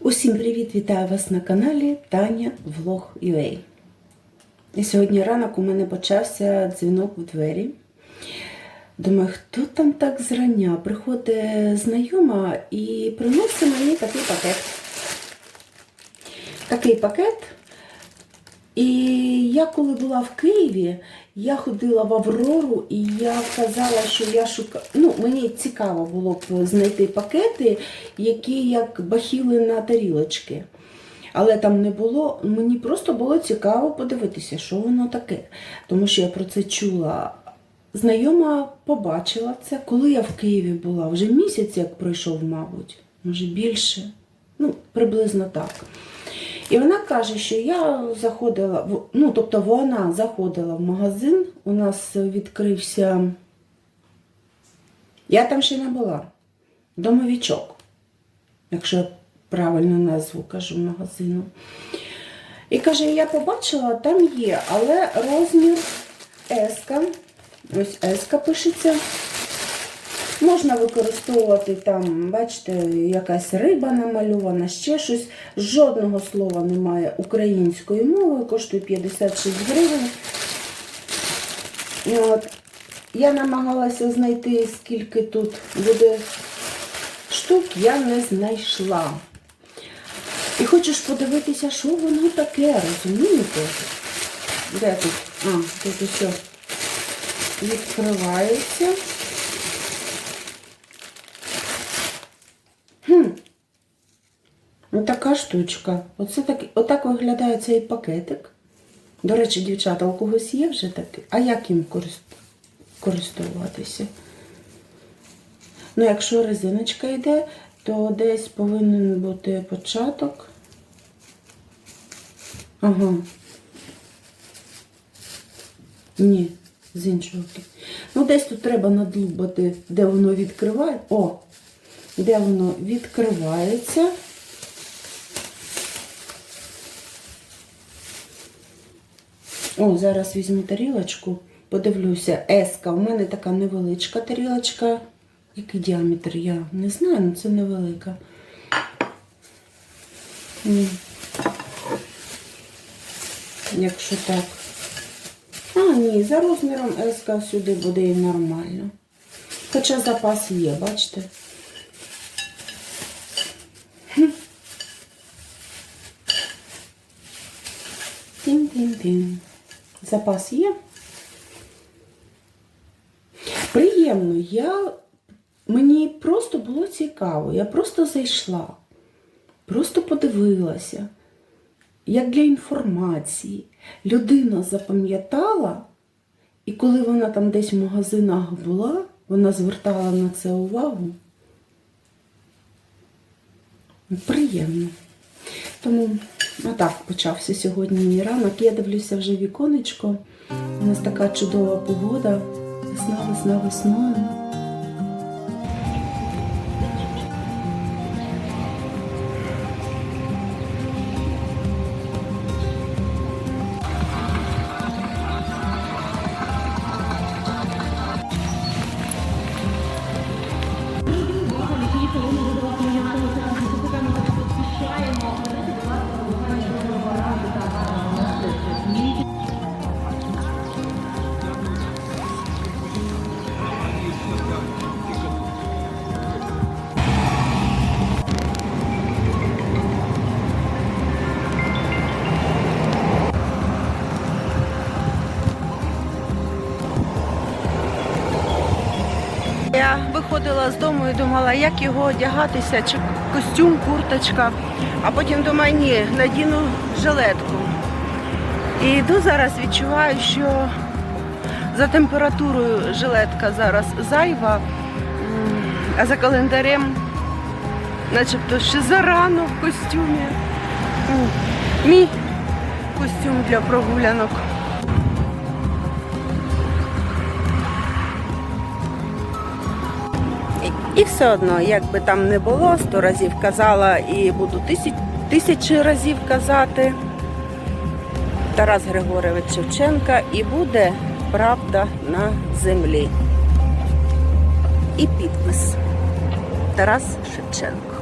Усім привіт! Вітаю вас на каналі Таня Влог UA. І сьогодні ранок у мене почався дзвінок у двері. Думаю, хто там так зрання? Приходить знайома і приносить мені такий пакет. Такий пакет. І я коли була в Києві, я ходила в Аврору і я казала, що я шукаю. Ну, мені цікаво було б знайти пакети, які як бахіли на тарілочки. Але там не було. Мені просто було цікаво подивитися, що воно таке. Тому що я про це чула. Знайома побачила це, коли я в Києві була. Вже місяць як пройшов, мабуть, може більше. Ну, приблизно так. І вона каже, що я заходила, ну, тобто вона заходила в магазин, у нас відкрився. Я там ще не була. Домовічок, якщо я правильну назву кажу магазину. І каже, я побачила, там є, але розмір еска, ось еска пишеться. Можна використовувати там, бачите, якась риба намальована, ще щось. Жодного слова немає українською мовою, коштує 56 гривень. От. Я намагалася знайти, скільки тут буде штук, я не знайшла. І хочеш подивитися, що воно таке, розумієте? Де тут? А, тут усе відкривається. Хм. Ну, така штучка. Оце так, отак виглядає цей пакетик. До речі, дівчата, у когось є вже такий? А як їм корист... користуватися? Ну, якщо резиночка йде, то десь повинен бути початок. Ага. Ні, з іншого. Ну, десь тут треба надлубати, де воно відкриває. О! де воно відкривається. О, зараз візьму тарілочку, подивлюся. Еска. У мене така невеличка тарілочка. Який діаметр? Я не знаю, але це невелика. Якщо так. А, ні, за розміром еска сюди буде і нормально. Хоча запас є, бачите? Тін-тін-тін. Запас є. Приємно. Я... Мені просто було цікаво. Я просто зайшла, просто подивилася, як для інформації. Людина запам'ятала, і коли вона там десь в магазинах була, вона звертала на це увагу. Приємно. Тому отак почався сьогодні мій ранок. Я дивлюся вже віконечко. У нас така чудова погода. Весна, весна, весною. Виходила з дому і думала, як його одягатися, чи костюм, курточка. А потім думаю, ні, надіну жилетку. І йду зараз, відчуваю, що за температурою жилетка зараз зайва, а за календарем начебто ще зарано в костюмі. Мій костюм для прогулянок. І все одно, як би там не було, сто разів казала і буду тисяч, тисячі разів казати. Тарас Григорович Шевченка і буде правда на землі. І підпис Тарас Шевченко.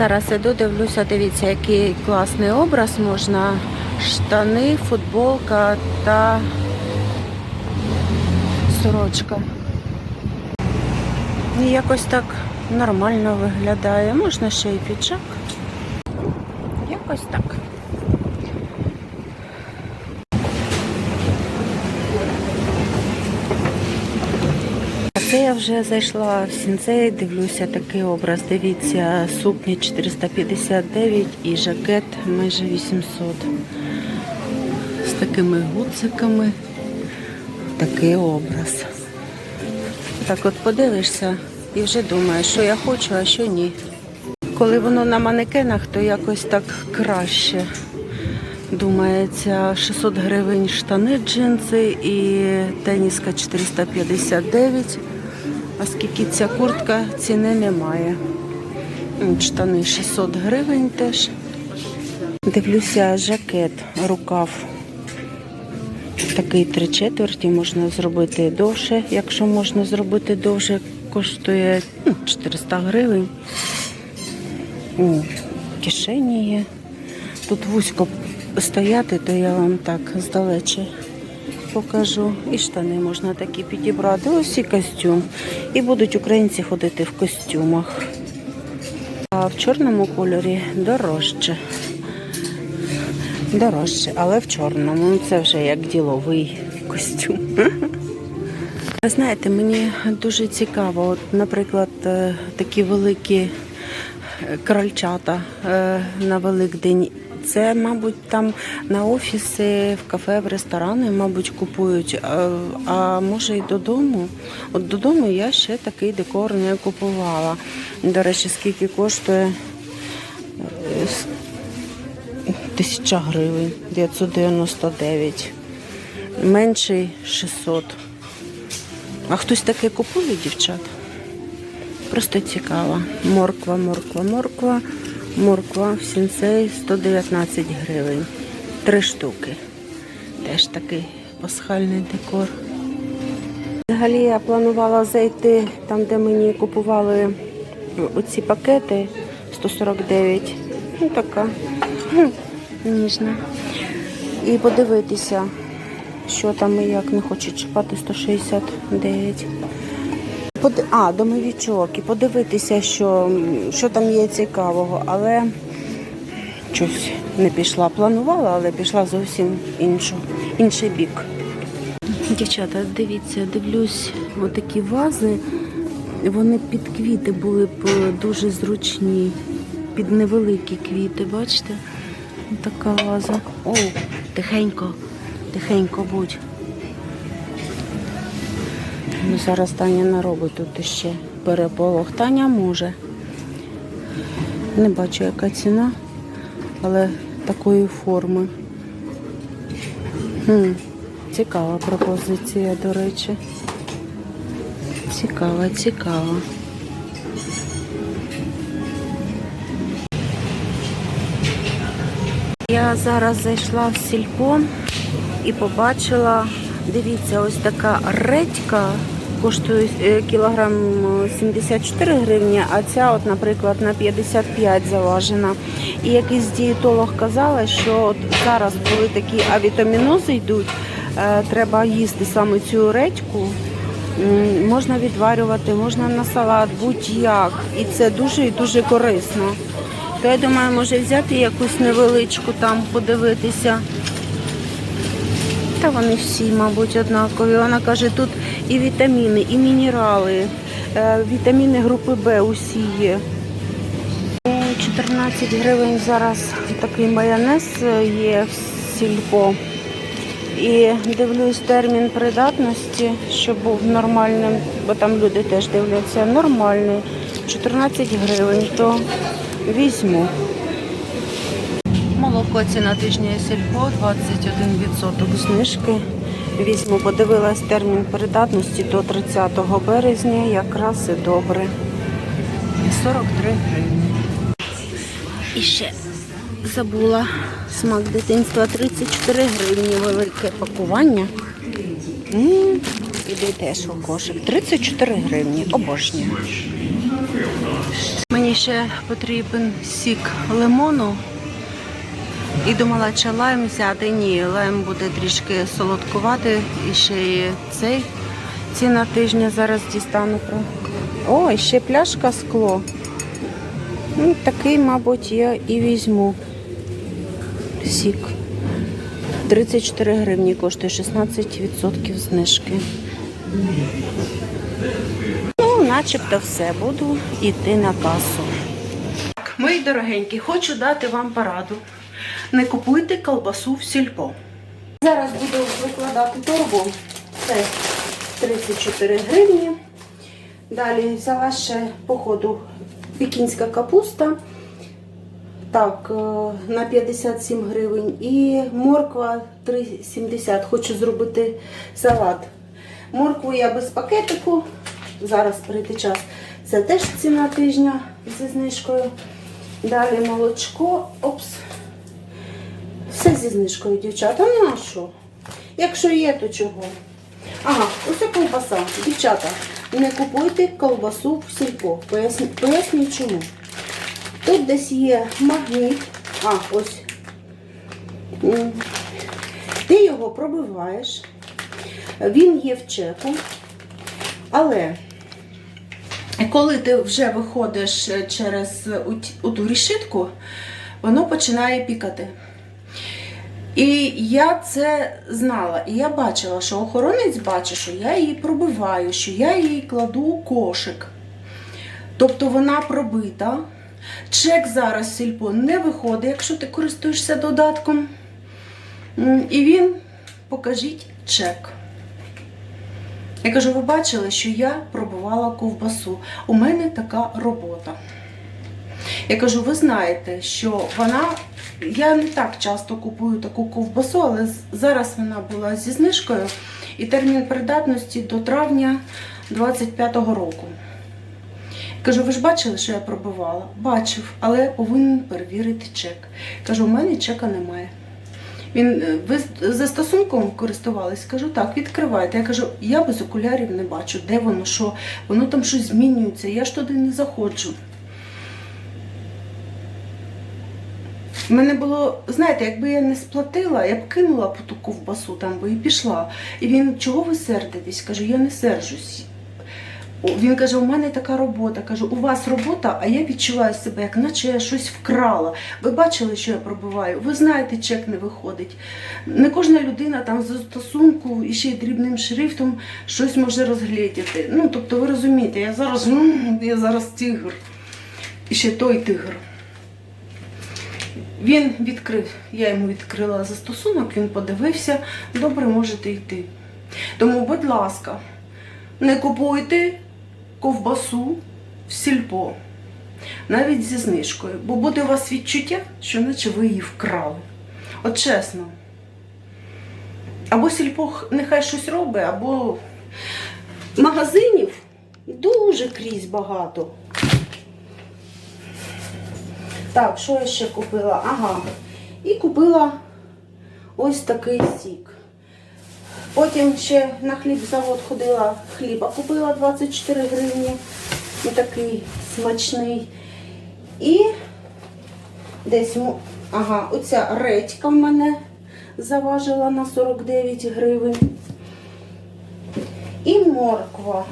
Зараз іду, дивлюся, дивіться, який класний образ можна. Штани, футболка та сорочка. І якось так нормально виглядає. Можна ще й піджак. Якось так. А це я вже зайшла в сінцей, дивлюся такий образ. Дивіться, сукні 459 і жакет майже 800. З такими гудзиками. Такий образ. Так от подивишся і вже думаєш, що я хочу, а що ні. Коли воно на манекенах, то якось так краще. Думається, 600 гривень штани джинси і теніска 459. А скільки ця куртка, ціни немає. Штани 600 гривень теж. Дивлюся, жакет, рукав. Такий три четверті можна зробити довше. Якщо можна зробити довше, коштує ну, 400 гривень. О, кишені є. Тут вузько стояти, то я вам так здалече покажу. І штани можна такі підібрати. Ось і костюм. І будуть українці ходити в костюмах. А в чорному кольорі дорожче. Дорожче, але в чорному. Це вже як діловий костюм. Ви знаєте, мені дуже цікаво, от, наприклад, е, такі великі крольчата е, на Великдень. Це, мабуть, там на офіси, в кафе, в ресторани, мабуть, купують. А, а може і додому. От додому я ще такий декор не купувала. До речі, скільки коштує? Е, Тисяча гривень, 999. Менший 600. А хтось таке купує, дівчат? Просто цікаво. Морква, морква, морква. Морква в сінцей 119 гривень. Три штуки. Теж такий пасхальний декор. Взагалі я планувала зайти там, де мені купували оці пакети 149. Ну така ніжна. І подивитися, що там і як не хочу чіпати 169. Поди... А, домовічок, і подивитися, що, що там є цікавого, але щось не пішла. Планувала, але пішла зовсім іншу, інший бік. Дівчата, дивіться, дивлюсь, отакі вази. Вони під квіти були б дуже зручні, під невеликі квіти, бачите? Така ваза. О, тихенько, тихенько будь. Ну, зараз Таня наробить тут ще переполох. Таня може. Не бачу, яка ціна, але такої форми. Хм, цікава пропозиція, до речі. Цікава, цікава. Я зараз зайшла в сільпо і побачила, дивіться, ось така редька коштує е, кілограм е, 74 гривні, а ця, от, наприклад, на 55 заважена. І якийсь дієтолог казала, що от зараз, коли такі авітамінози йдуть, е, треба їсти саме цю редьку. Можна відварювати, можна на салат, будь-як. І це дуже і дуже корисно. То я думаю, може взяти якусь невеличку там, подивитися. Та вони всі, мабуть, однакові. Вона каже, тут і вітаміни, і мінерали, е, вітаміни групи Б усі є. Е, 14 гривень зараз такий майонез е, є в сільпо. І дивлюсь термін придатності, щоб був нормальним, бо там люди теж дивляться, нормальний. 14 гривень, то візьму. Молоко ціна тижня сільпо 21% знижки. Візьму, подивилась термін придатності до 30 березня, якраз і добре. 43 гривні. І ще забула смак дитинства 34 гривні, велике пакування. Іди теж у кошик. 34 гривні. Обожнюю. Мені ще потрібен сік лимону. І думала, чи лайм взяти. Ні, лайм буде трішки солодкувати. І ще є цей ціна тижня зараз дістану. О, ще пляшка скло. Ну, такий, мабуть, я і візьму. Сік. 34 гривні коштує 16% знижки. Ну, начебто все. Буду йти на касу. Мої дорогенькі, хочу дати вам пораду. Не купуйте колбасу в сільпо. Зараз буду викладати торбу. Це 34 гривні. Далі взяла ще, по ходу, пекінська капуста. Так, е, на 57 гривень. І морква 3,70. Хочу зробити салат. Моркву я без пакетику. Зараз прийде час. Це теж ціна тижня зі знижкою. Далі молочко. Опс. Все зі знижкою, дівчата. Ну а що? Якщо є, то чого? Ага, ось ковбаса. Дівчата, не купуйте ковбасу в сільпо. Поясню, поясню чому. Тут десь є магніт. А, ось. Ти його пробиваєш. Він є в чеку. Але коли ти вже виходиш через у ту решітку, воно починає пікати. І я це знала, і я бачила, що охоронець бачить, що я її пробиваю, що я її кладу у кошик. Тобто вона пробита. Чек зараз сільпо не виходить, якщо ти користуєшся додатком. І він покажіть чек. Я кажу, ви бачили, що я пробувала ковбасу. У мене така робота. Я кажу, ви знаєте, що вона. Я не так часто купую таку ковбасу, але зараз вона була зі знижкою і термін придатності до травня 25-го року. Кажу, ви ж бачили, що я пробувала? Бачив, але повинен перевірити чек. Кажу, у мене чека немає. Він е, ви з- застосунком користувались? Кажу, так, відкривайте. Я кажу, я без окулярів не бачу, де воно, що, воно там щось змінюється, я ж туди не заходжу. У мене було, знаєте, якби я не сплатила, я б кинула по ту ковбасу там би і пішла. І він, чого ви сердитесь? Кажу, я не сержусь. Він каже, у мене така робота. Кажу, у вас робота, а я відчуваю себе, як наче я щось вкрала. Ви бачили, що я пробиваю? Ви знаєте, чек не виходить. Не кожна людина там з застосунку і ще й дрібним шрифтом щось може розглядіти. Ну, тобто, ви розумієте, я зараз, я зараз тигр. І ще той тигр. Він відкрив, я йому відкрила застосунок, він подивився, добре можете йти. Тому, будь ласка, не купуйте ковбасу в сільпо, навіть зі знижкою, бо буде у вас відчуття, що наче ви її вкрали. От чесно. Або сільпо нехай щось робить, або магазинів дуже крізь багато. Так, що я ще купила? Ага. І купила ось такий сік. Потім ще на хлібзавод ходила, хліба купила 24 гривні. Ось такий смачний. І десь, ага, оця редька в мене заважила на 49 гривень. І морква.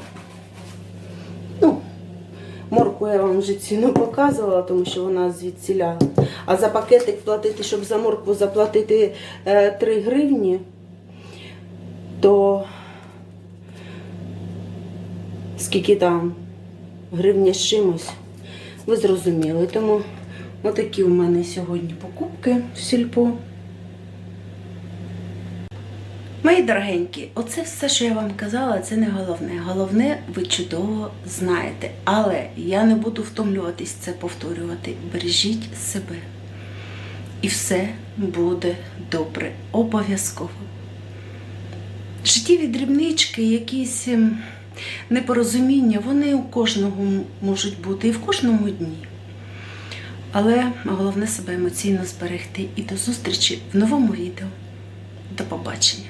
Морку я вам вже ціну показувала, тому що вона звідсіля. А за пакетик платити, щоб за моркву заплатити е, 3 гривні, то скільки там гривня з чимось, ви зрозуміли. Тому отакі у мене сьогодні покупки в сільпо. Мої дорогенькі, оце все, що я вам казала, це не головне. Головне, ви чудово знаєте. Але я не буду втомлюватись це повторювати. Бережіть себе. І все буде добре. Обов'язково. Життєві дрібнички, якісь ем, непорозуміння, вони у кожного можуть бути і в кожному дні. Але головне себе емоційно зберегти. І до зустрічі в новому відео. До побачення.